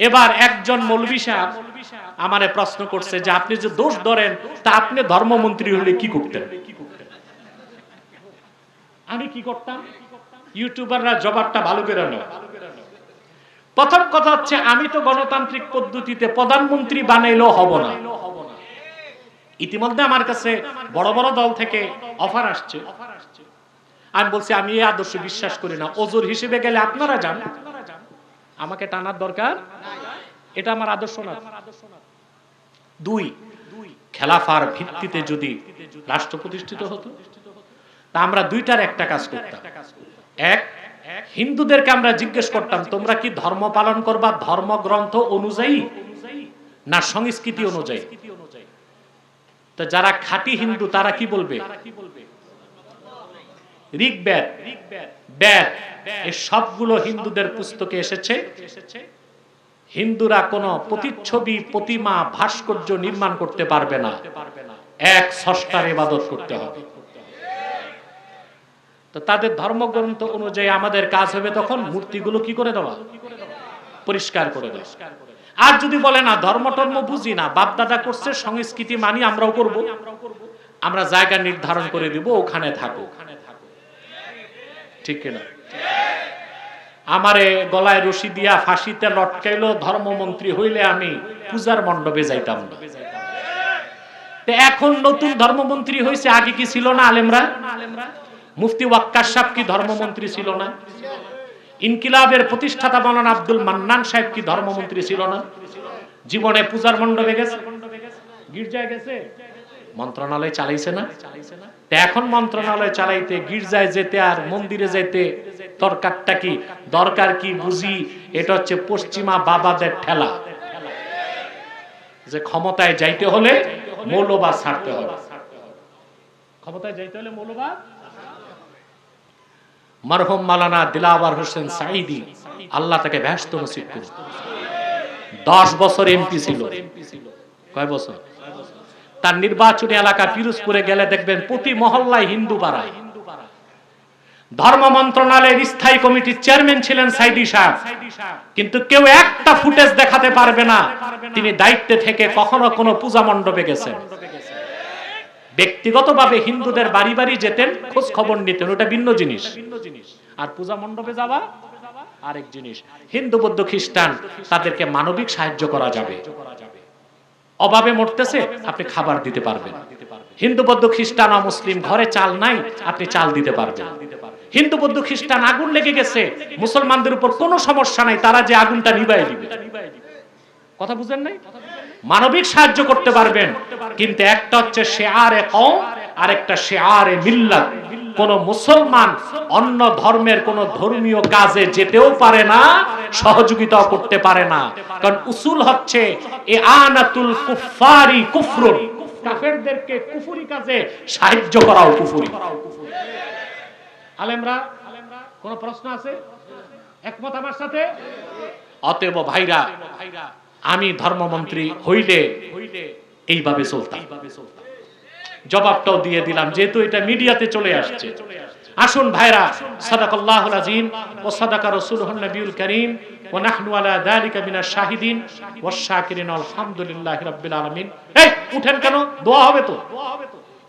এবার একজন মৌলবী সাহেব আমারে প্রশ্ন করছে যে, আপনি যে দোষ ধরেন, তা আপনি ধর্মমন্ত্রী হলে কি করতেন? আমি কি করতাম? ইউটিউবাররা জবাবটা ভালো করে নেয় প্রথম কথা হচ্ছে, আমি তো গণতান্ত্রিক পদ্ধতিতে প্রধানমন্ত্রী বানাইলেও হব না। ইতিমধ্যে আমার কাছে বড় বড় দল থেকে অফার আসছে। আমি বলছি, আমি এই আদর্শ বিশ্বাস করি না। ওজোর হিসেবে গেলে আপনারা যান। আমাকে টানার দরকার এটা আমার আদর্শ না। দুই, খেলাফার ভিত্তিতে যদি রাষ্ট্র প্রতিষ্ঠিত হতো, তা আমরা দুইটার একটা কাজ করতাম। এক, হিন্দুদেরকে আমরা জিজ্ঞেস করতাম, তোমরা কি ধর্ম পালন করবা? ধর্মগ্রন্থ অনুযায়ী না সংস্কৃতি অনুযায়ী? তো যারা খাঁটি হিন্দু, তারা কি বলবে? ঋগ্বেদ। বেদ এই সবগুলো হিন্দুদের পুস্তকে এসেছে। হিন্দুরা কোনো প্রতিচ্ছবি, প্রতিমা, ভাস্কর্য নির্মাণ করতে পারবে না। এক ষষ্ঠার ইবাদত করতে হবে। তো তাদের ধর্মগ্রন্থ অনুযায়ী আমাদের কাজ হবে তখন মূর্তিগুলো কি করে দেওয়া? পরিষ্কার করে দেওয়া। আর যদি বলে, না ধর্ম টর্ম বুঝি না বাপ দাদা করছে, সংস্কৃতি মানি, আমরাও করব। আমরা জায়গা নির্ধারণ করে দিব, ওখানে থাকো ঠিক কিনা? আমারে গলায় রশি দিয়া ফাঁসিতে লটকাইলো, ধর্মমন্ত্রী হইলে আমি পূজার মণ্ডপে যাইতাম না। এখন নতুন ধর্মমন্ত্রী হয়েছে আগে কি ছিল না আলেমরা? মুফতি ওয়াক্কার সাহেব কি ধর্মমন্ত্রী ছিল না? ইনকিলাবের প্রতিষ্ঠাতা মৌলানা আব্দুল মান্নান সাহেব কি ধর্মমন্ত্রী ছিল না? জীবনে পূজার মণ্ডপে গেছে। গির্জায় গেছে? মন্ত্রণালয় চালাইছে না? এখন মন্ত্রণালয় চালাইতে, গির্জায় যেতে আর মন্দিরে যেতে দরকারটা কি? দরকার কি বুঝি? এটা হচ্ছে পশ্চিমা বাবাদের ঠেলা। যে ক্ষমতায় যাইতে হলে মৌলবাদ ছাড়তে হবে। ক্ষমতায় যাইতে হলে মৌলবাদ? মারহুম মালানা দিলাওয়ার হোসেন সাইদি আল্লাহ তাকে ব্যস্ত নসিব করুন দশ বছর এমপি ছিল। কয় বছর? তার নির্বাচনী এলাকা পিরোজপুরে গেলে দেখবেন প্রতি মহল্লায় হিন্দু পাড়ায়। ধর্ম মন্ত্রণালয়ের স্থায়ী কমিটির চেয়ারম্যান ছিলেন সাইদি সাহেব। কিন্তু কেউ একটা ফুটেজ দেখাতে পারবে না। তিনি দায়িত্বে থেকে কখনো কোনো পূজা মণ্ডপে গেছেন। ব্যক্তিগতভাবে হিন্দুদের বাড়ি বাড়ি যেতেন, খোঁজ খবর নিতেন, ওটা ভিন্ন জিনিস। আর পূজা মণ্ডপে যাওয়া আরেক জিনিস। হিন্দু, বৌদ্ধ, খ্রিস্টান, তাদেরকে মানবিক সাহায্য করা যাবে। অভাবে মরতেছে, আপনি খাবার দিতে পারবেন। হিন্দু, বৌদ্ধ, খ্রিস্টান ও মুসলিম ঘরে চাল নাই, আপনি চাল দিতে পারবেন। হিন্দু বৌদ্ধ খ্রিস্টান আগুন লেগে গেছে, মুসলমানদের উপর কোনো সমস্যা নাই, তারা যে আগুনটা নিবাই দিবে। কথা বুঝেন নাই? মানবিক সাহায্য করতে পারবেন, কিন্তু একটা হচ্ছে শেয়ারে কম আর একটা শেয়ারে মিল্লাত। কোন মুসলমান অন্য ধর্মের কোন ধর্মীয় কাজে যেতেও পারে না সহযোগিতা করতে পারে না। কারণ উসুল হচ্ছে এ আনাতুল কুফারি কুফরুন। কাফেরদেরকে কুফুরি কাজে সাহায্য করাও কুফুরি। আলেমরা, কোন প্রশ্ন আছে? একমত আমার সাথে? অতএব ভাইরা, আমি ধর্মমন্ত্রী হইলে এইভাবে চলতাম। জবাবটাও দিয়ে দিলাম, যেহেতু এটা মিডিয়াতে চলে আসছে। আসুন ভাইরা, সাদাকাল্লাহুল আজিম ও সাদাকা রাসূলুহুন নবিউল কারীম ওয়া নাহনু আলা যালিকা মিনাশ শাহিদিন ওয়াশ শাকিরিন, আলহামদুলিল্লাহি রাব্বিল আলামিন। এই, উঠেন কেন? দোয়া হবে তো।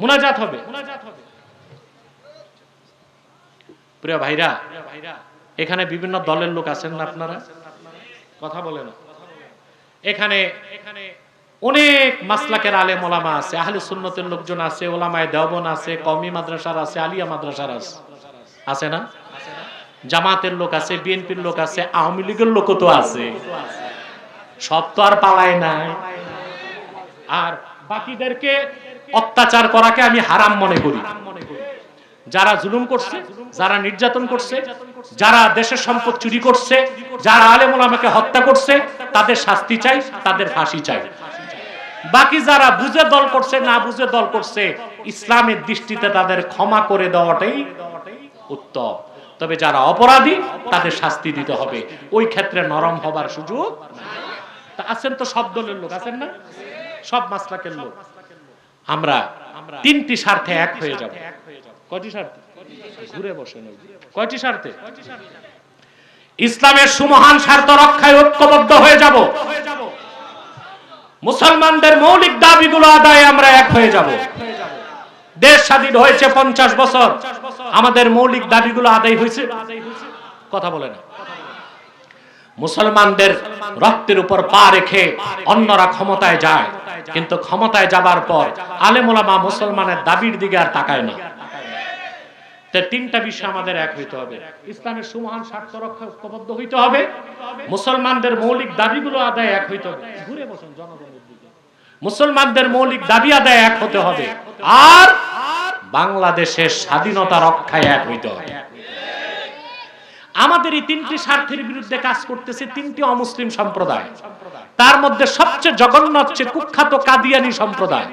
মুনাজাত হবে মুনাজাত হবে। প্রিয় ভাইরা, এখানে বিভিন্ন দলের লোক আছেন না আপনারা? কথা বলেন। এখানে অনেক মাসলাকের আলেম ওলামা আছে, আহলে সুন্নতের লোকজন আছে, ওলামায় দেওবন আছে, কওমি মাদ্রাসার আছে, আলিয়া মাদ্রাসার আছে। আছে না? জামাতের লোক আছে, বিএনপির লোক আছে, আওয়ামী লীগের লোকও তো আছে। সব তো আর পালায় নাই। আর বাকিদেরকে অত্যাচার করাকে আমি হারাম মনে করি। যারা জুলুম করছে, যারা নির্যাতন করছে, যারা দেশের সম্পদ চুরি করছে, যারা আলেমুল আমাকে হত্যা করছে, তাদের শাস্তি চাই, তাদের ফাঁসি চাই। বাকি যারা বুঝে দল করছে, না বুঝে দল করছে, ইসলামের দৃষ্টিতে তাদের ক্ষমা করে দেওয়াটাই উত্তম। তবে যারা অপরাধী, তাদের শাস্তি দিতে হবে। ওই ক্ষেত্রে নরম হবার সুযোগ আছেন তো সব দলের লোক, আছেন না? সব মাসলাকের লোক। আমরা তিনটি স্বার্থে এক হয়ে যাব। কয়টি স্বার্থে ঘুরে বসে কয়টি স্বার্থে ইসলামের সুমহান স্বার্থ রক্ষায় ঐক্যবদ্ধ হয়ে যাব। মুসলমানদের মৌলিক দাবিগুলো আদায়ে আমরা এক হয়ে যাব। দেশ স্বাধীন হয়েছে পঞ্চাশ বছর। আমাদের মৌলিক দাবিগুলো আদায় হয়েছে। কথা বলে না। মুসলমানদের রক্তের উপর পা রেখে অন্যরা ক্ষমতায় যায়। কিন্তু ক্ষমতায় যাবার পর আলেমোলামা মুসলমানের দাবির দিকে আর তাকায় না। তিনটা বিষয় আমাদের এক হইতে হবে। ইসলামের সুমহান স্বার্থ রক্ষা ঐক্যবদ্ধ হইতে হবে। মুসলমানদের মৌলিক দাবিগুলো আদায় এক হইতে হবে। ঘুরে বসুন জনগণের দিকে। মুসলমানদের মৌলিক দাবি আদায় এক হতে হবে। আর বাংলাদেশের স্বাধীনতা রক্ষায় এক হইতে হবে। আমাদের এই তিনটি স্বার্থের বিরুদ্ধে কাজ করতেছে তিনটি অমুসলিম সম্প্রদায়। তার মধ্যে সবচেয়ে জঘন্য হচ্ছে কুখ্যাত কাদিয়ানি সম্প্রদায়।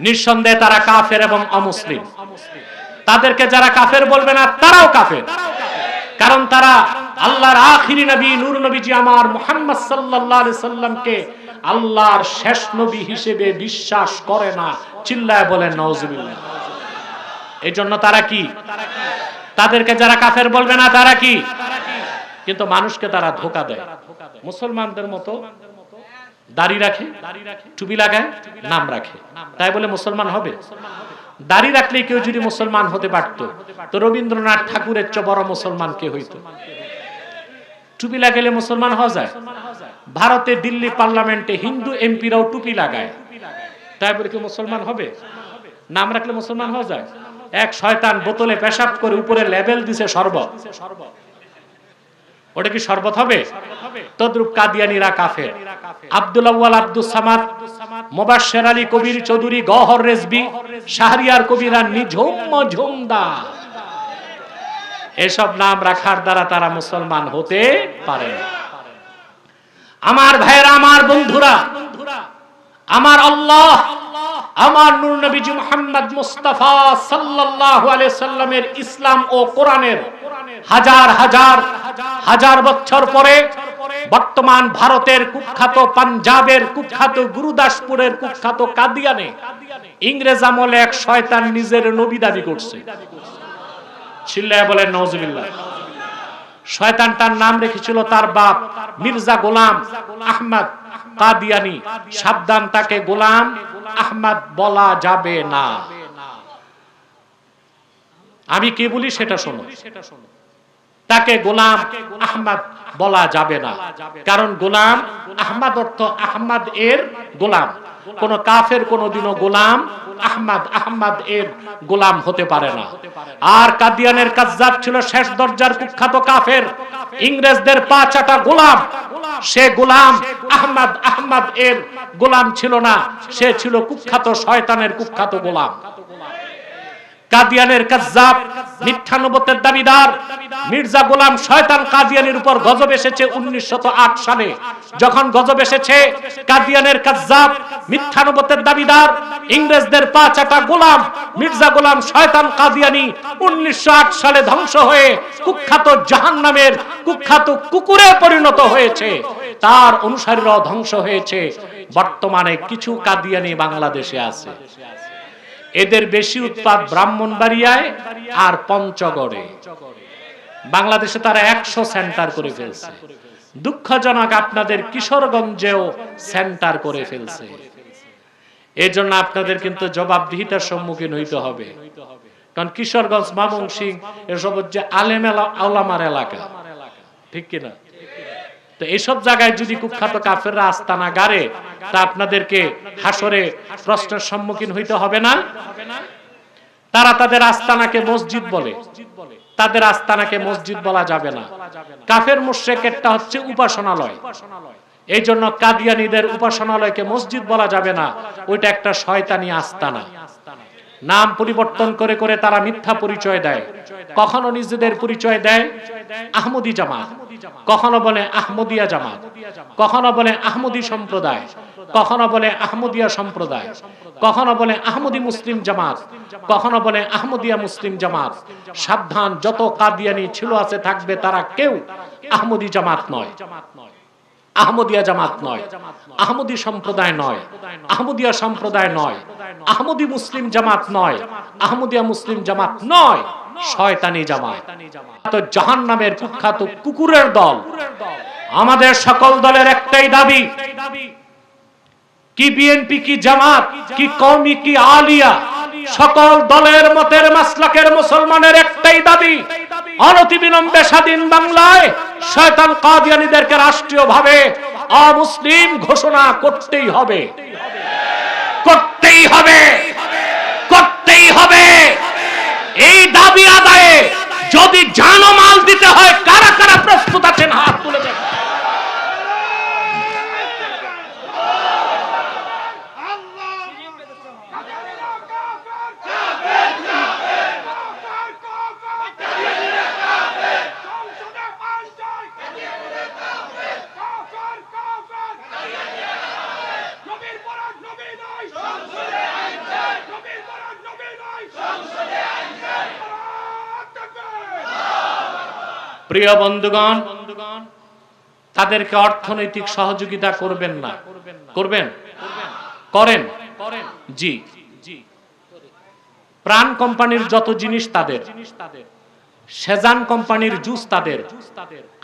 নিঃসন্দেহে তারা কাফের এবং অমুসলিম। তাদেরকে যারা কাফের বলবে না, তারাও কাফের। কারণ তারা আল্লাহর আখিরি নবী, নূর নবীজি আমার মুহাম্মদ সাল্লাল্লাহু সাল্লামকে আল্লাহর শেষ নবী হিসেবে বিশ্বাস করে না, চিল্লায় বলেন নাউজুবিল্লাহ। এই জন্য তারা কি? তাদেরকে যারা কাফের বলবে না, তারা কি? কিন্তু মানুষকে তারা ধোকা দেয়। মুসলমানদের মতো দাড়ি রাখে, টুপি লাগায়, নাম রাখে। তাই বলে মুসলমান হবে? দাড়ি রাখলে কেউ যদি মুসলমান হতে পারত তো রবীন্দ্রনাথ ঠাকুরের চেয়ে বড় মুসলমান কে হইতো? টুপি লাগালে মুসলমান হওয়া যায়? ভারতে দিল্লি পার্লামেন্টে হিন্দু এমপিরাও টুপি লাগায়। তাই বলে কি মুসলমান হবে? নাম রাখলে মুসলমান হওয়া যায়? এক শয়তান বোতলে পেশাব করে উপরে লেবেল দিছে শরবত। ওটা কি শরবত হবে। তদ্রুপ কাদিয়ানিরা কাফের। আব্দুল আউয়াল আব্দুল সামাদ মোবাশ্বের আলী কবির চৌধুরী, গহর রেজবি, শাহরিয়ার কবিরা নিঝুম এসব নাম রাখার দ্বারা তারা মুসলমান হতে পারে আমার ভাইয়েরা, আমার বন্ধুরা, আমার আল্লাহ, আমার নূর নবীজি মুস্তাফা সাল্লাল্লাহু আলাইহি সাল্লামের ইসলাম ও কোরআনের হাজার হাজার হাজার বছর পরে বর্তমান ভারতের কুখ্যাত পাঞ্জাবের কুখ্যাত গুরুদাসপুরের কুখ্যাত কাদিয়ানে ইংরেজ আমলে এক শয়তান নিজের নবী দাবি করছে। চিল্লায় বলেন, নওজুবিল্লাহ। শয়তান তার নাম রেখেছিল তার বাপ মির্জা গোলাম আহমদ কাদিয়ানি। সাবধান, তাকে গোলাম আহমদ বলা যাবে না। আমি কে বলি সেটা শোনো। তাকে গোলাম আহমদ বলা যাবে না। কারণ গোলাম আহমদ অর্থ আহমদ এর গোলাম। কোন কাফের কোনদিনও গোলাম আহমদ আহমদ এর গোলাম হতে পারে না। আর কাদিয়ানের কাজ্জাব ছিল শেষ দরজার কুখ্যাত কাফের। ইংরেজদের পা চাটা গোলাম। সে গোলাম আহমদ আহমদ এর গোলাম ছিল না। সে ছিল কুখ্যাত শয়তানের কুখ্যাত গোলাম। কাদিয়ানের কাজ্জাব মিথ্যা নবতের দাবিদার, মির্জা গোলাম শয়তান কাদিয়ানের উপর গজব এসেছে উনিশশো সালে। যখন গজব এসেছে, কাদিয়ানের কাজ্জাব মিথ্যা নবতের দাবিদার, ইংরেজদের পা চাটা গোলাম, মির্জা গোলাম শয়তান কাদিয়ানি উনিশশো সালে ধ্বংস হয়ে কুখ্যাত জাহান নামের কুখ্যাত কুকুরে পরিণত হয়েছে। তার অনুসারীরাও ধ্বংস হয়েছে। বর্তমানে কিছু কাদিয়ানি বাংলাদেশে আছে। এদের বেশি উৎপাদ ব্রাহ্মণবাড়িয়ায় আর পঞ্চগড়ে। বাংলাদেশে তারা একশো সেন্টার করে ফেলছে। দুঃখজনক আপনাদের কিশোরগঞ্জেও সেন্টার করে ফেলছে। এর জন্য আপনাদের কিন্তু জবাবদিহিতার সম্মুখীন হইতে হবে। কারণ কিশোরগঞ্জ, মামুন সিং এসব হচ্ছে আলেম আলামার এলাকা। ঠিক কিনা? তো এইসব জায়গায় যদি কুখ্যাত কাফেররা আস্তানা গাড়ে তা আপনাদেরকে হাসরে প্রশ্নের সম্মুখীন হইতে হবে না। তারা তাদের আস্তানাকে মসজিদ বলে। তাদের আস্তানাকে মসজিদ বলা যাবে না। কাফের মুশ্রেকেরটা হচ্ছে উপাসনালয়। এই জন্য কাদিয়ানিদের উপাসনালয়কে মসজিদ বলা যাবে না। ওইটা একটা শয়তানি আস্তানা। নাম পরিবর্তন করে করে তারা মিথ্যা পরিচয় দেয়। কখনো নিজেদের পরিচয় দেয় আহমদি জামাত। কখনো বলে আহমদিয়া জামাত। কখনো বলে আহমদি সম্প্রদায়। কখনো বলে আহমদিয়া সম্প্রদায়। কখনো বলে আহমদি মুসলিম জামাত। কখনো বলে আহমদিয়া মুসলিম জামাত। সাবধান, যত কাদিয়ানি ছিল আছে থাকবে তারা কেউ আহমদি জামাত নয়। আহমদিয়া জামাত নয়, আহমদি সম্প্রদায় নয়, আহমদিয়া সম্প্রদায় নয়, আহমদি মুসলিম জামাত নয়, আহমদিয়া মুসলিম জামাত নয়, শয়তানি জামাত। জাহান নামের কুখ্যাত কুকুরের দল, আমাদের সকল দলের একটাই দাবি, কি বিএনপি কি জামাত, কি কওমি কি আলিয়া সকল দলের মতের মাসলাকের মুসলমানের একটাই দাবি, অনতিবিলম্বে স্বাধীন বাংলায় শয়তান কাদিয়ানীদেরকে রাষ্ট্রীয়ভাবে অমুসলিম ঘোষণা করতেই হবে। করতেই হবে। করতেই হবে। এই দাবি আদায়ে যদি জানমাল দিতে হয়, কারা কারা প্রস্তুত আছেন, হাত তুলে দেন প্রিয় বন্ধুগণ, তাদেরকে অর্থনৈতিক সহযোগিতা করবেন না। করবেন? করেন? জি। প্রাণ কোম্পানির যত জিনিস তাদের, সেজান কোম্পানির জুস তাদের,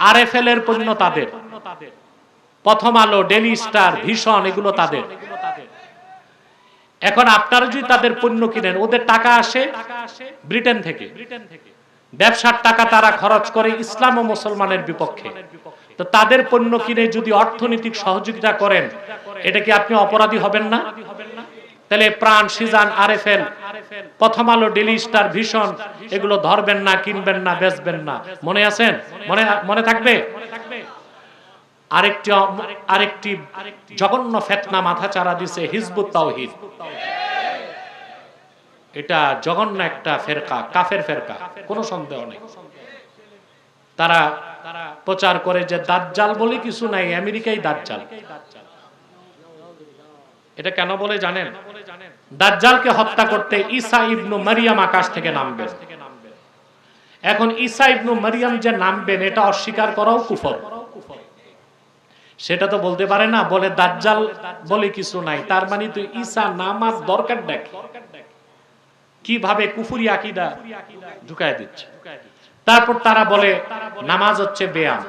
আরএফএল এর পণ্য তাদের, প্রথম আলো ডেলি স্টার, ভীষণ এগুলো তাদের। এখন আপনারা যদি তাদের পণ্য কিনেন, ওদের টাকা আসে ব্রিটেন থেকে। ব্যবসার টাকা তারা খরচ করে ইসলাম ও মুসলমানের বিপক্ষে। তো তাদের পণ্য কিনে যদি অর্থনৈতিক সহযোগিতা করেন, এটা কি আপনি অপরাধী হবেন না? তাহলে প্রাণ সিজান, আরএফএল, প্রথম আলো ডেলি স্টার ভীষণ এগুলো ধরবেন না, কিনবেন না, বেচবেন না। মনে আছেন? মনে মনে থাকবে? আরেকটি আরেকটি জঘন্য ফেতনা মাথা চারা দিছে হিজবুত তাওহিদ। এটা জঘন্য একটা ফেরকা, কাফের ফেরকা, কোনো সন্দেহ নেই। তারা প্রচার করে যে দাজ্জাল বলে কিছু নাই, আমেরিকাই দাজ্জাল। এটা কেন বলে জানেন? দাজ্জালকে হত্যা করতে ঈসা ইবনু মারিয়াম আকাশ থেকে নামবেন। এখন ঈসা ইবনু মারিয়াম যে নামবেন, এটা অস্বীকার করাও কুফর। সেটা তো বলতে পারে না, বলে দাজ্জাল বলে কিছু নাই, তার মানে তুই ঈসা নামাজ দরকার দেখ কীভাবে কুফুরি আকিদা ঢুকায় দিচ্ছে? তারপর তারা বলে, নামাজ হচ্ছে ব্যায়াম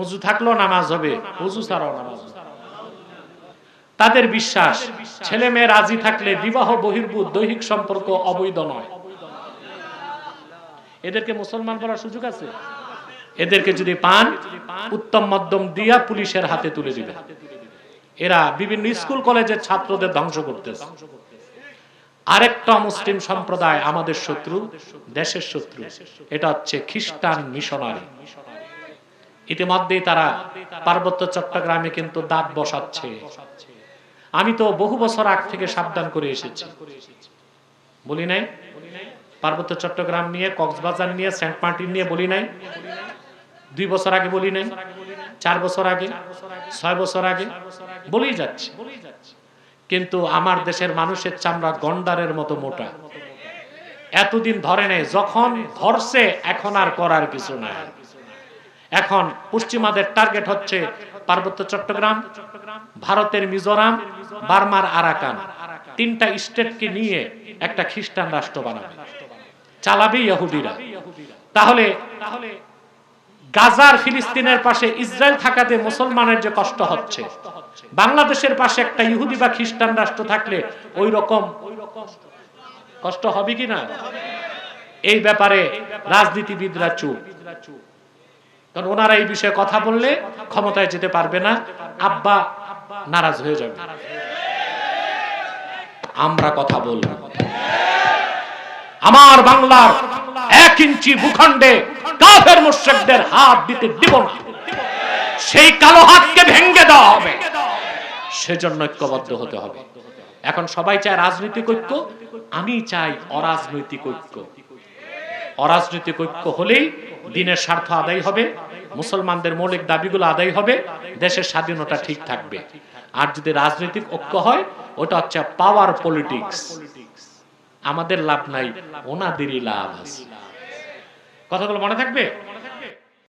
উজু থাকল নামাজ হবে উজু ছাড়াও নামাজ তাদের বিশ্বাস, ছেলে মেয়ে রাজি থাকলে বিবাহ, বহির্ভূত, দৈহিক সম্পর্ক অবৈধ নয়। এদেরকে মুসলমান বলার সুযোগ আছে? এদেরকে যদি পান, উত্তম মধ্যম দিয়া পুলিশের হাতে তুলে দিবে। এরা বিভিন্ন স্কুল, কলেজের ছাত্রদের ধ্বংস করতেছে। আরেকটা মুসলিম সম্প্রদায় আমাদের শত্রু, দেশের শত্রু। এটা হচ্ছে খ্রিস্টান মিশনারি। ইতিমধ্যেই তারা পার্বত্য চট্টগ্রামে কিন্তু দাঁত বসাচ্ছে। আমি তো বহু বছর আগ থেকে সাবধান করে এসেছি। বলি নাই? পার্বত্য চট্টগ্রাম নিয়ে, কক্সবাজার নিয়ে, সেন্ট মার্টিন নিয়ে বলি নাই? দুই বছর আগে বলি নাই? চার বছর আগে? ছয় বছর আগে? বলেই যাচ্ছে। কিন্তু আমার দেশের মানুষের চামড়া গন্ডারের মতো মোটা। এতদিন ধরে নেই, যখন ধরছে, এখন আর করার কিছু নাই। এখন পশ্চিমাদের টার্গেট হচ্ছে পার্বত্য চট্টগ্রাম, ভারতের মিজোরাম, বার্মার আরাকান। তিনটা স্টেটকে নিয়ে একটা খ্রিস্টান রাষ্ট্র বানাবে। চালাবে ইহুদিরা। তাহলে তাহলে গাজার ফিলিস্তিনের পাশে ইসরায়েল থাকাতে মুসলমানের যে কষ্ট হচ্ছে, বাংলাদেশের পাশে একটা ইহুদি বা খ্রিস্টান রাষ্ট্র থাকলে ওই রকম কষ্ট হবে কি না? এই ব্যাপারে রাজনীতিবিদরা চুপ। কারণ ওনারা এই বিষয়ে কথা বললে ক্ষমতায় যেতে পারবে না, আব্বা নারাজ হয়ে যাবে। আমরা কথা বলব। আমার বাংলার এক ইঞ্চি ভূখণ্ডে কাফের মুশ্রিকদের হাত দিতে দিব না। সেই কালো হাতকে ভেঙ্গে দেওয়া হবে। সেজন্য ঐক্যবদ্ধ হতে হবে। এখন সবাই চায় রাজনৈতিক ঐক্য, আমি চাই অরাজনৈতিক ঐক্য। অরাজনৈতিক ঐক্য হলেই দিনের স্বার্থ আদায় হবে, মুসলমানদের মৌলিক দাবিগুলো আদায় হবে, দেশের স্বাধীনতা ঠিক থাকবে। আর যদি রাজনৈতিক ঐক্য হয়, ওটা হচ্ছে পাওয়ার পলিটিক্স আমাদের লাভ নাই ওনাদেরই লাভ আছে। কথাগুলো মনে থাকবে?